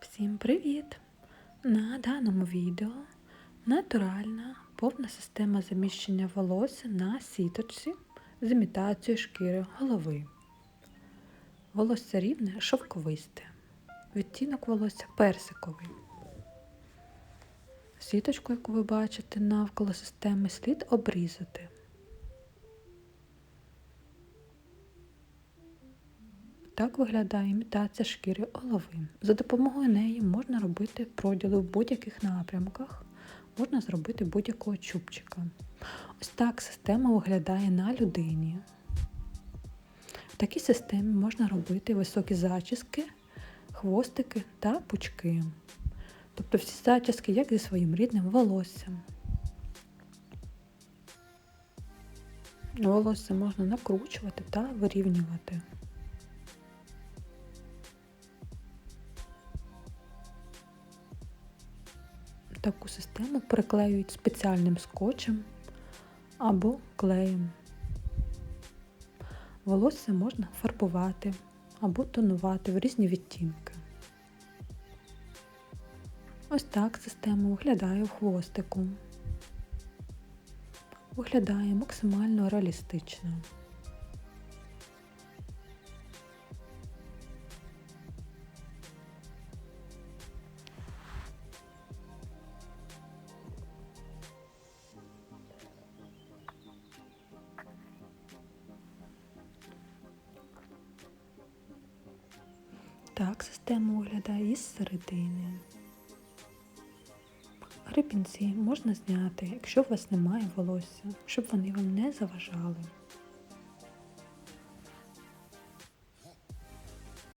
Всім привіт! На даному відео натуральна повна система заміщення волосся на сіточці з імітацією шкіри голови. Волосся рівне шовковисте. Відтінок волосся персиковий. Сіточку, яку ви бачите навколо системи, слід обрізати. Так виглядає імітація шкіри голови. За допомогою неї можна робити проділи в будь-яких напрямках, можна зробити будь-якого чубчика. Ось так система виглядає на людині. В такій системі можна робити високі зачіски, хвостики та пучки. Тобто всі зачіски, як зі своїм рідним волоссям. Волосся можна накручувати та вирівнювати. Таку систему приклеюють спеціальним скотчем або клеєм. Волосся можна фарбувати або тонувати в різні відтінки. Ось так система виглядає в хвостику. Виглядає максимально реалістично. Так система виглядає із середини. Гребінці можна зняти, якщо у вас немає волосся, щоб вони вам не заважали.